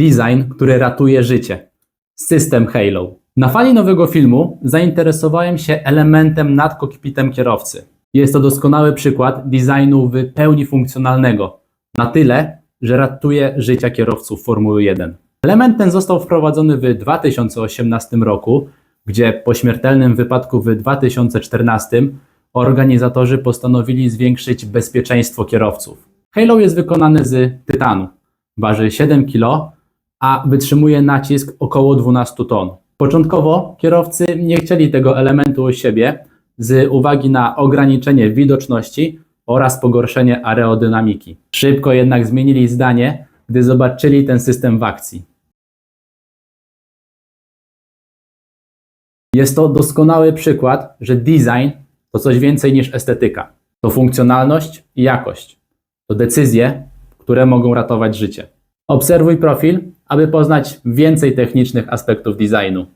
Design, który ratuje życie. System Halo. Na fali nowego filmu zainteresowałem się elementem nad kokpitem kierowcy. Jest to doskonały przykład designu w pełni funkcjonalnego. Na tyle, że ratuje życia kierowców Formuły 1. Element ten został wprowadzony w 2018 roku, gdzie po śmiertelnym wypadku w 2014 organizatorzy postanowili zwiększyć bezpieczeństwo kierowców. Halo jest wykonany z tytanu. Waży 7 kg, a wytrzymuje nacisk około 12 ton. Początkowo kierowcy nie chcieli tego elementu u siebie z uwagi na ograniczenie widoczności oraz pogorszenie aerodynamiki. Szybko jednak zmienili zdanie, gdy zobaczyli ten system w akcji. Jest to doskonały przykład, że design to coś więcej niż estetyka. To funkcjonalność i jakość. To decyzje, które mogą ratować życie. Obserwuj profil, aby poznać więcej technicznych aspektów designu.